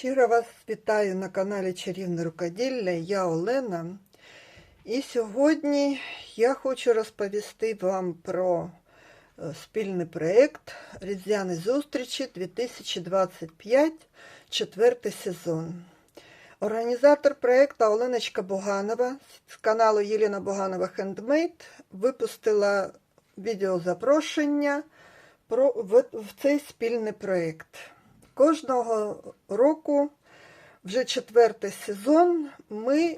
Щиро вас вітаю на каналі Чарівне Рукоділля. Я Олена. І сьогодні я хочу розповісти вам про е, спільний проєкт Різдвяні зустрічі 2025, четвертий сезон. Організатор проєкту Оленочка Буганова з каналу Єлена Буганова Хендмейд випустила відеозапрошення про, в, в цей спільний проєкт. Кожного року, вже четвертий сезон, ми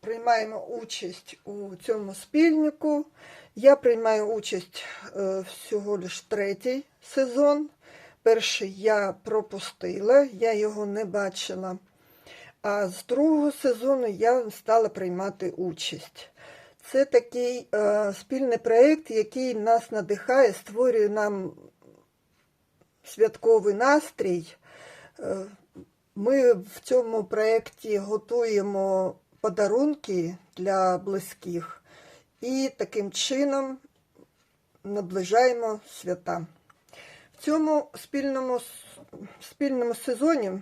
приймаємо участь у цьому спільнику. Я приймаю участь е, всього лиш третій сезон. Перший я пропустила, я його не бачила. А з другого сезону я стала приймати участь. Це такий е, спільний проєкт, який нас надихає, створює нам святковий настрій. Е, Ми в цьому проєкті готуємо подарунки для близьких і таким чином наближаємо свята. В цьому спільному, спільному сезоні,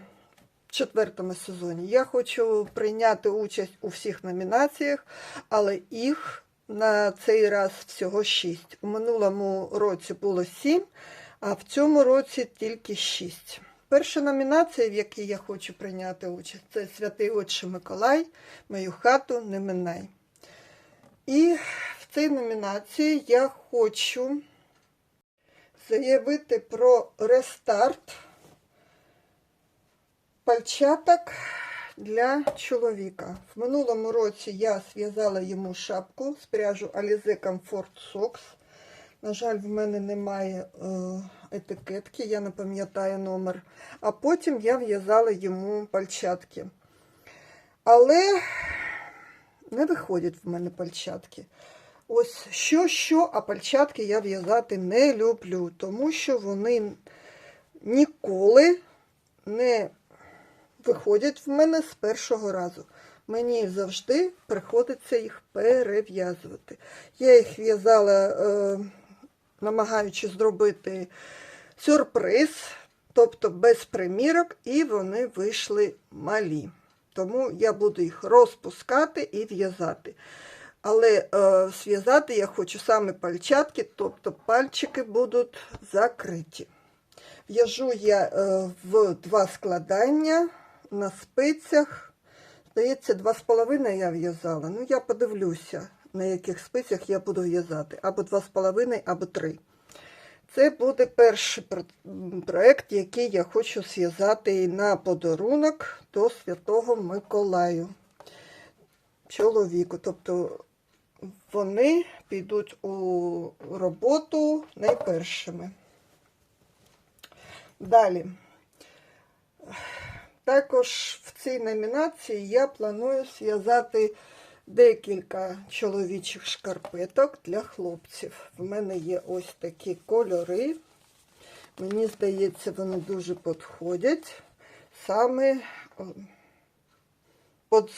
четвертому сезоні, я хочу прийняти участь у всіх номінаціях, але їх на цей раз всього шість. У минулому році було сім, а в цьому році тільки шість. Перша номінація, в якій я хочу прийняти участь, це Святий Отче Миколай, мою хату не минай. І в цій номінації я хочу заявити про рестарт пальчаток для чоловіка. В минулому році я зв'язала йому шапку з пряжу Alize Comfort Socks. На жаль, в мене немає е, етикетки, я не пам'ятаю номер. А потім я в'язала йому пальчатки. Але не виходять в мене пальчатки. Ось що-що, а пальчатки я в'язати не люблю, тому що вони ніколи не виходять в мене з першого разу. Мені завжди приходиться їх перев'язувати. Я їх в'язала, е, намагаючись зробити сюрприз, тобто без примірок, і вони вийшли малі. Тому я буду їх розпускати і в'язати. Але е, зв'язати я хочу саме пальчатки, тобто пальчики будуть закриті. В'яжу я е, в два складання на спицях. Здається, два з половиною я в'язала. Ну, я подивлюся, на яких спицях я буду в'язати. Або два з половиною, або три. Це буде перший про- м, проект, який я хочу зв'язати на подарунок до Святого Миколаю. Чоловіку. Тобто вони підуть у роботу найпершими. Далі. Також в цій номінації я планую зв'язати декілька чоловічих шкарпеток для хлопців. В мене є ось такі кольори. Мені здається, вони дуже підходять саме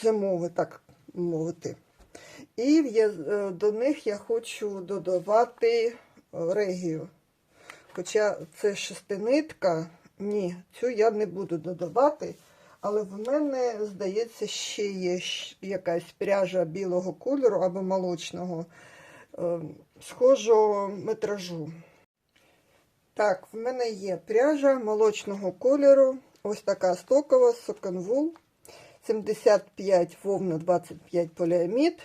зимове, так мовити. І е, до них я хочу додавати регію. Хоча це шестинитка, ні, цю я не буду додавати. Але в мене, здається, ще є якась пряжа білого кольору або молочного, е, схожого метражу. Так, в мене є пряжа молочного кольору. Ось така стокова соконвул. 75 вовна, 25 поліамід.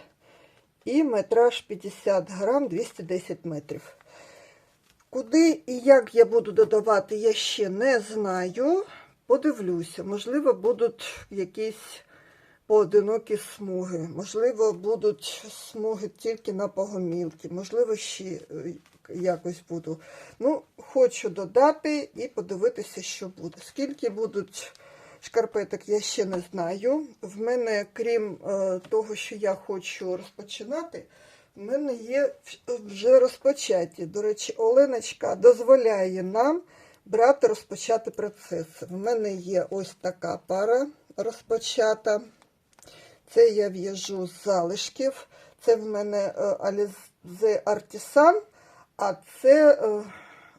І метраж 50 грам 210 метрів. Куди і як я буду додавати, я ще не знаю. Подивлюся, можливо, будуть якісь поодинокі смуги, можливо, будуть смуги тільки на погомілки, можливо, ще е, якось буду. Ну, хочу додати і подивитися, що буде. Скільки будуть шкарпеток, я ще не знаю. В мене, крім е, того, що я хочу розпочинати, в мене є вже розпочаті. До речі, Оленочка дозволяє нам брати розпочати процес. В мене є ось така пара розпочата. Це я в'яжу з залишків. Це в мене е, Alize Artisan, а це е,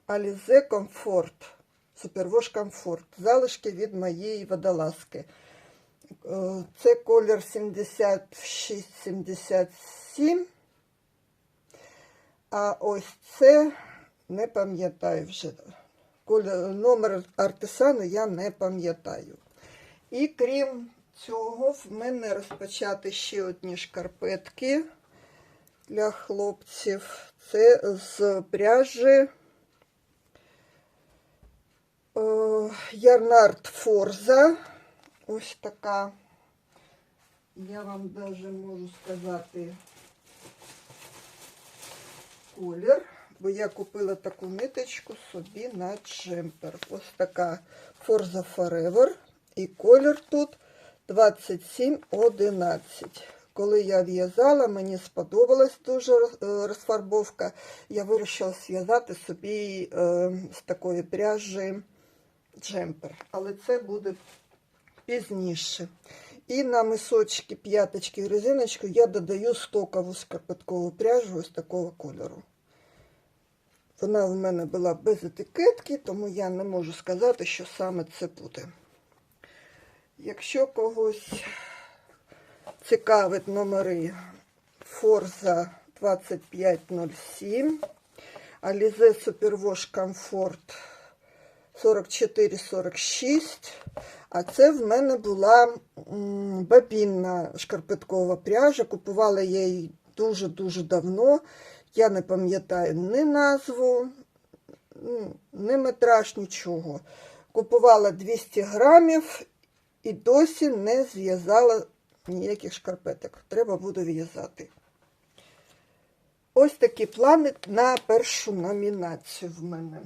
Alize Comfort. Супервош Комфорт. Залишки від моєї водолазки. Е, Це колір 76-77. А ось це не пам'ятаю вже. Номер артисану я не пам'ятаю. І крім цього, в мене розпочати ще одні шкарпетки для хлопців. Це з пряжі е, Ярнард Форза. Ось така. Я вам даже можу сказати колір, бо я купила таку ниточку собі на джемпер. Ось така Forza Forever. І колір тут 2711. Коли я в'язала, мені сподобалась дуже е, розфарбовка. Я вирішила зв'язати собі е, з такої пряжі джемпер. Але це буде пізніше. І на мисочки, п'яточки резиночку я додаю стокову скарпеткову пряжу ось такого кольору. Вона в мене була без етикетки, тому я не можу сказати, що саме це буде. Якщо когось цікавить номери Forza 2507, Alize Superwash Comfort 44-46, а це в мене була бабінна шкарпеткова пряжа. Купувала я її дуже-дуже давно. Я не пам'ятаю ні назву, ні метраж, нічого. Купувала 200 грамів і досі не зв'язала ніяких шкарпеток. Треба буде в'язати. Ось такі плани на першу номінацію в мене.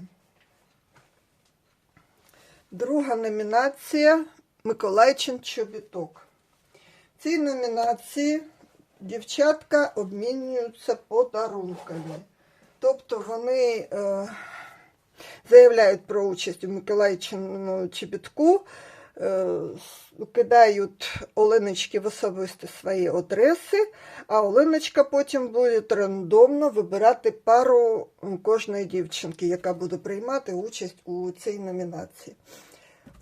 Друга номінація Миколайчин чобіток. В цій номінації дівчатка обмінюються подарунками. Тобто вони е, заявляють про участь у Миколайчиному чобітку, е, кидають Оленочки в особисті свої адреси, а Оленочка потім буде рандомно вибирати пару кожної дівчинки, яка буде приймати участь у цій номінації.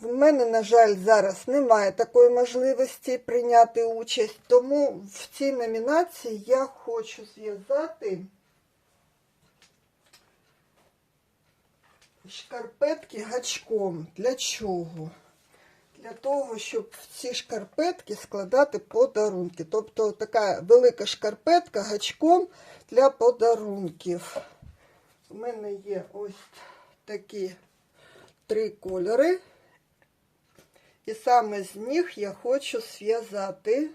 В мене, на жаль, зараз немає такої можливості прийняти участь, тому в цій номінації я хочу зв'язати шкарпетки гачком. Для чого? Для того, щоб в ці шкарпетки складати подарунки. Тобто така велика шкарпетка гачком для подарунків. У мене є ось такі три кольори. І саме з них я хочу зв'язати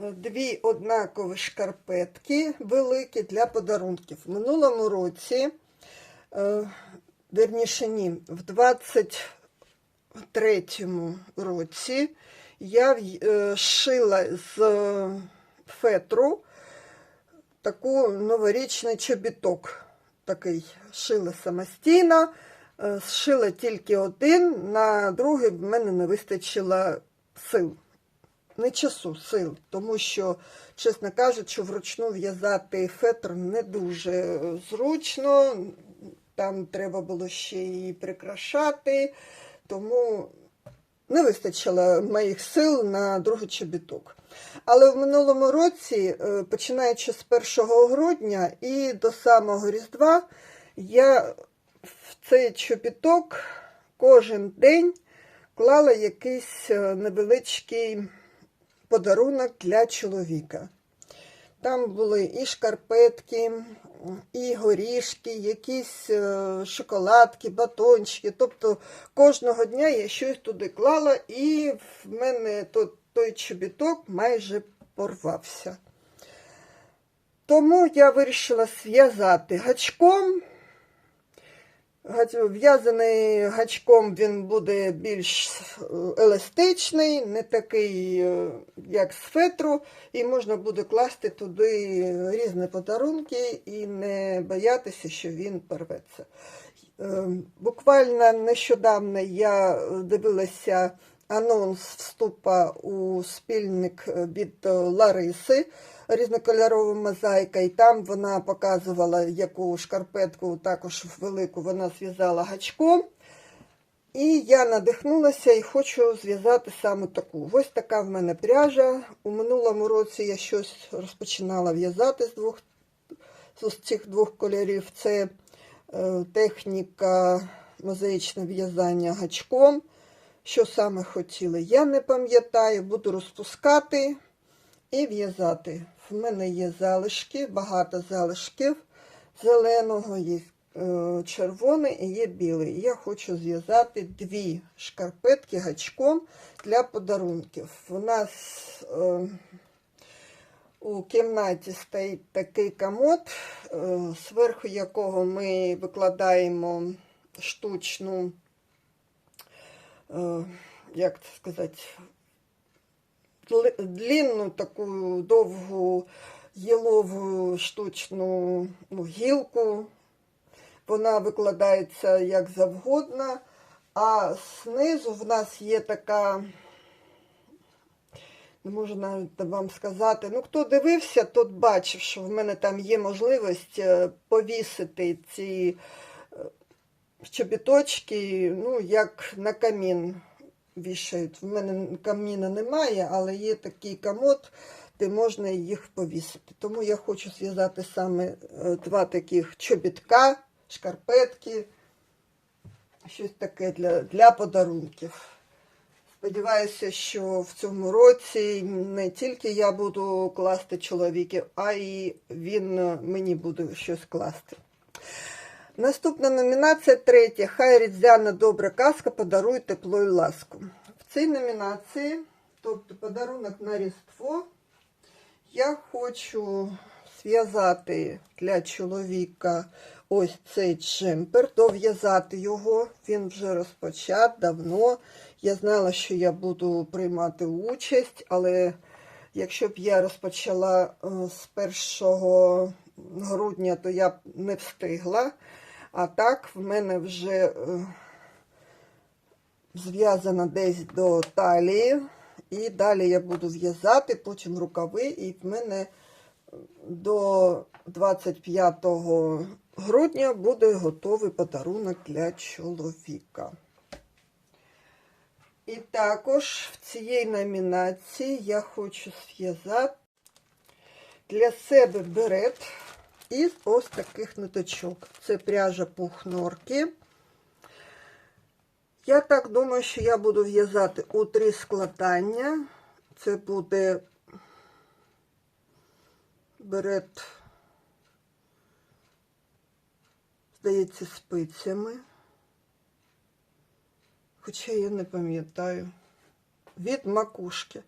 дві однакові шкарпетки великі для подарунків. В минулому році, е, верніше ні, в 23-му році я е, шила з фетру таку новорічний чобіток. Такий шила самостійно. Е, Зшила тільки один, на другий в мене не вистачило сил. Не часу, сил, тому що, чесно кажучи, вручну в'язати фетр не дуже зручно. Там треба було ще і прикрашати, тому не вистачило моїх сил на другий чобіток. Але в минулому році, е, починаючи з 1 грудня і до самого Різдва, я в цей чобіток кожен день клала якийсь е, невеличкий подарунок для чоловіка. Там були і шкарпетки, і горішки, якісь е, шоколадки, батончики. Тобто кожного дня я щось туди клала, і в мене той, той чобіток майже порвався. Тому я вирішила зв'язати гачком. В'язаний гачком він буде більш е, еластичний, не такий, е, як з фетру, і можна буде класти туди різні подарунки і не боятися, що він порветься. Е, Буквально нещодавно я дивилася анонс вступа у спільник е, від е, Лариси різнокольорова мозаїка, і там вона показувала, яку шкарпетку також велику вона зв'язала гачком. І я надихнулася і хочу зв'язати саме таку. Ось така в мене пряжа. У минулому році я щось розпочинала в'язати з двох з цих двох кольорів. Це е, техніка мозаїчне в'язання гачком. Що саме хотіли, я не пам'ятаю, буду розпускати і в'язати. В мене є залишки, багато залишків зеленого, є е, червоний і є білий. Я хочу зв'язати дві шкарпетки гачком для подарунків. У нас е, у кімнаті стоїть такий комод, е, зверху якого ми викладаємо штучну, як це сказати, длинну таку довгу гілову штучну ну, гілку. Вона викладається як завгодно, а знизу в нас є така, не можу навіть вам сказати. Ну, хто дивився, тот бачив, що в мене там є можливість е, повісити ці е, чобіточки, ну, як на камін вішають. В мене каміна немає, але є такий комод, де можна їх повісити. Тому я хочу зв'язати саме е, два таких чобітка, шкарпетки, щось таке для, для подарунків. Сподіваюся, що в цьому році не тільки я буду класти чоловіків, а й він е, мені буде щось класти. Наступна номінація третя. Хай різдвяна добра казка подарує тепло і ласку. В цій номінації, тобто подарунок на Різдво, я хочу зв'язати для чоловіка ось цей джемпер, дов'язати його. Він вже розпочат давно. Я знала, що я буду приймати участь, але якщо б я розпочала е, з 1 грудня, то я б не встигла. А так в мене вже е, зв'язано десь до талії. І далі я буду в'язати, потім рукави, і в мене до 25 грудня буде готовий подарунок для чоловіка. І також в цій номінації я хочу зв'язати для себе берет із ось таких ниточок. Це пряжа пух норки. Я так думаю, що я буду в'язати у три складання. Це буде берет, здається, спицями. Хоча я не пам'ятаю. Від макушки,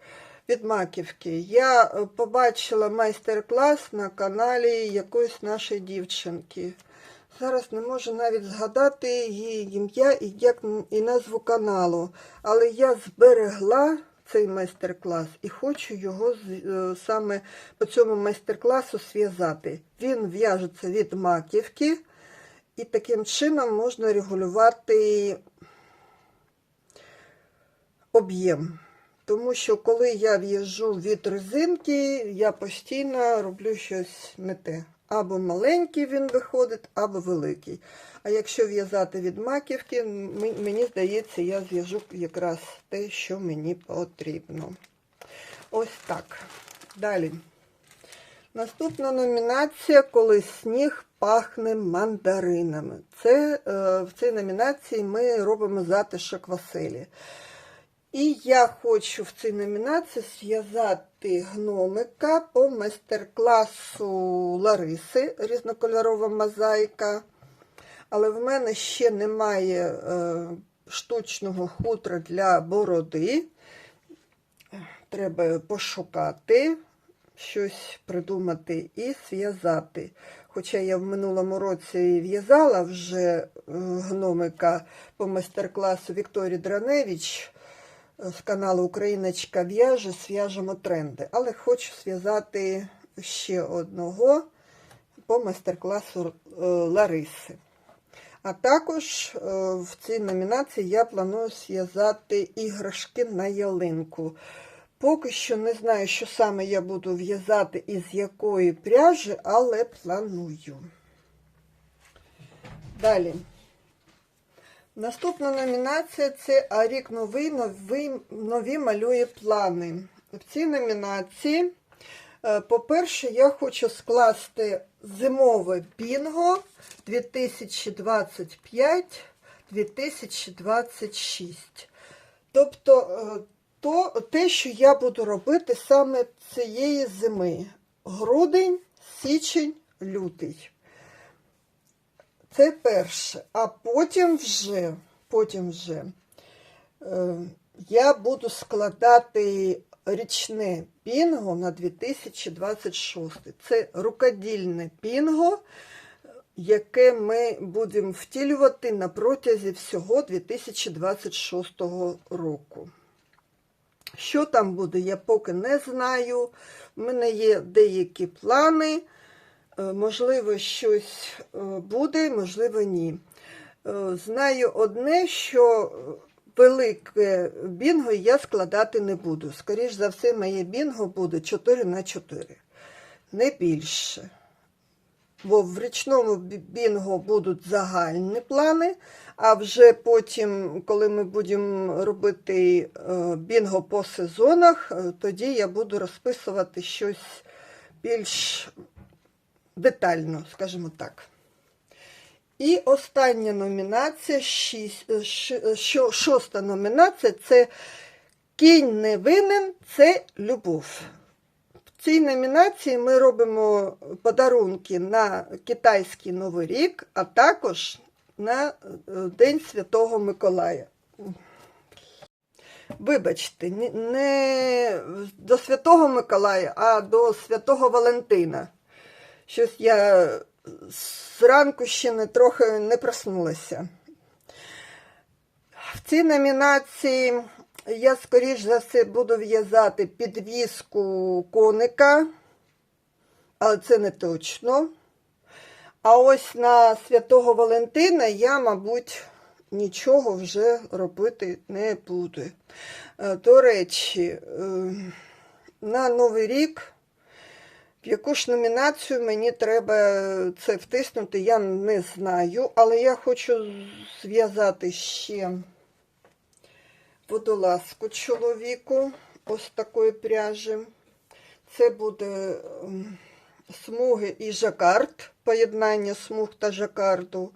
від маківки. Я е, побачила майстер-клас на каналі якоїсь нашої дівчинки. Зараз не можу навіть згадати її ім'я і, і назву каналу. Але я зберегла цей майстер-клас і хочу його е, саме по цьому майстер-класу зв'язати. Він в'яжеться від маківки, і таким чином можна регулювати об'єм. Тому що коли я в'яжу від резинки, я постійно роблю щось не те. Або маленький він виходить, або великий. А якщо в'язати від маківки, мені здається, я зв'яжу якраз те, що мені потрібно. Ось так. Далі. Наступна номінація Коли сніг пахне мандаринами. Це, е, в цій номінації ми робимо затишок Василі. І я хочу в цій номінації зв'язати гномика по майстер-класу Лариси, різнокольорова мозаїка. Але в мене ще немає е, штучного хутра для бороди. Треба пошукати, щось придумати і зв'язати. Хоча я в минулому році в'язала вже е, гномика по майстер-класу Вікторії Драневич з каналу Україночка в'яже, зв'яжемо тренди. Але хочу зв'язати ще одного по майстер-класу е, Лариси. А також е, в цій номінації я планую зв'язати іграшки на ялинку. Поки що не знаю, що саме я буду в'язати і з якої пряжі, але планую. Далі. Наступна номінація це Арік новий, новий нові малює плани. В цій номінації, е, по-перше, я хочу скласти зимове бінго 2025-2026. Тобто е, то, те, що я буду робити саме цієї зими. Грудень, січень, лютий. Це перше. А потім вже, потім вже е, я буду складати річне пінго на 2026. Це рукодільне пінго, яке ми будемо втілювати на протязі всього 2026 року. Що там буде, я поки не знаю. У мене є деякі плани. Е, Можливо, щось е, буде, можливо, ні. Е, Знаю одне, що велике бінго я складати не буду. Скоріш за все, моє бінго буде 4 на 4, не більше. Бо в річному бінго будуть загальні плани, а вже потім, коли ми будемо робити бінго по сезонах, тоді я буду розписувати щось більш детально, скажімо так. І остання номінація, е, е, шоста номінація це Кінь не винен це любов. В цій номінації ми робимо подарунки на китайський Новий рік, а також на е, День Святого Миколая. Вибачте, не до Святого Миколая, а до Святого Валентина. Щось я зранку ще не трохи не проснулася. В цій номінації я, скоріш за все, буду в'язати підвіску коника, але це не точно. А ось на Святого Валентина я, мабуть, нічого вже робити не буду. Е, До речі, е, на Новий рік в яку ж номінацію мені треба це втиснути, я не знаю, але я хочу зв'язати ще водолазку чоловіку ось такої пряжі. Це буде ем, смуги і жакард, поєднання смуг та жакарду.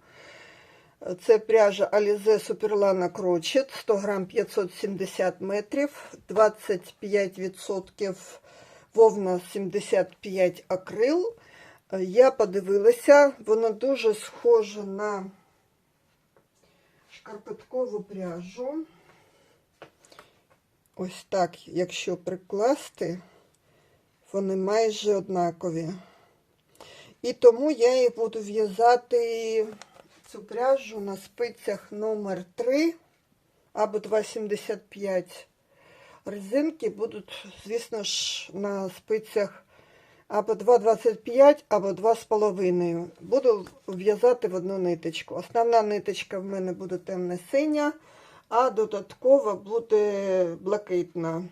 Це пряжа Alize Superlana Crochet, 100 грам 570 метрів, 25% вовна 75 акрил. Е, Я подивилася, вона дуже схожа на шкарпеткову пряжу. Ось так, якщо прикласти, вони майже однакові. І тому я їх буду в'язати цю пряжу на спицях номер 3 або 2,75. Резинки будуть, звісно ж, на спицях або 2,25, або 2,5. Буду в'язати в одну ниточку. Основна ниточка в мене буде темно синя, а додаткова буде блакитна.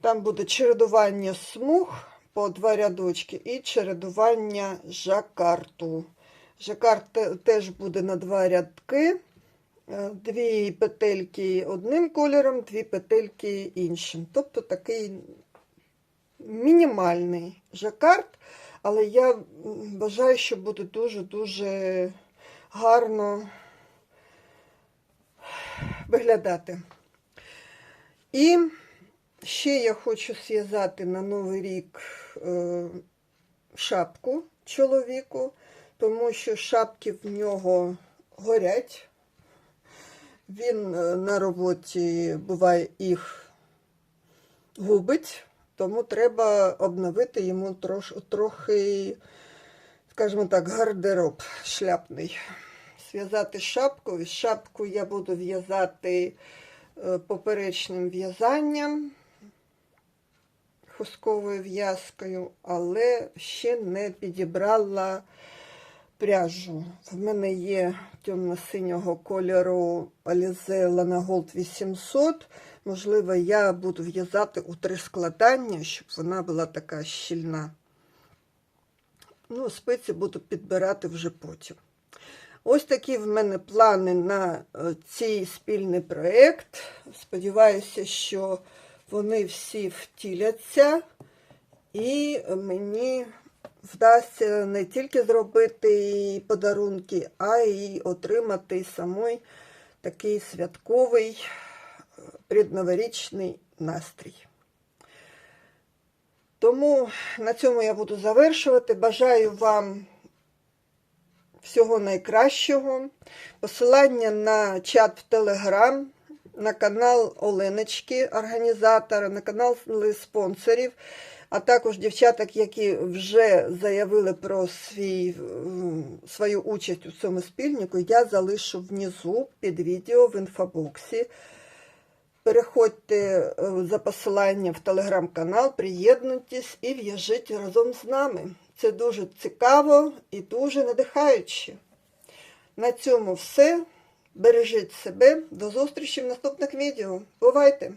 Там буде чередування смуг по два рядочки і чередування жакарту. Жакард те- теж буде на два рядки. Е, Дві петельки одним кольором, дві петельки іншим. Тобто такий мінімальний жакард, але я вважаю, що буде дуже-дуже гарно виглядати. І ще я хочу зв'язати на Новий рік е, шапку чоловіку, тому що шапки в нього горять. Він е, на роботі буває їх губить, тому треба обновити йому трош, трохи, скажімо так, гардероб шляпний. Зв'язати шапку. Шапку я буду в'язати е, поперечним в'язанням, хусковою в'язкою, але ще не підібрала пряжу. В мене є темно-синього кольору Alize Lana Gold 800. Можливо, я буду в'язати у три складання, щоб вона була така щільна. Ну, спиці буду підбирати вже потім. Ось такі в мене плани на е, цей спільний проєкт. Сподіваюся, що вони всі втіляться, і мені вдасться не тільки зробити подарунки, а й отримати самий такий святковий е, предноворічний настрій. Тому на цьому я буду завершувати. Бажаю вам всього найкращого. Посилання на чат в Телеграм, на канал Оленочки, організатора, на канал спонсорів, а також дівчаток, які вже заявили про свій, свою участь у цьому спільнику, я залишу внизу під відео в інфобоксі. Переходьте е, за посиланням в телеграм-канал, приєднуйтесь і в'яжіть разом з нами. Це дуже цікаво і дуже надихаюче. На цьому все. Бережіть себе. До зустрічі в наступних відео. Бувайте!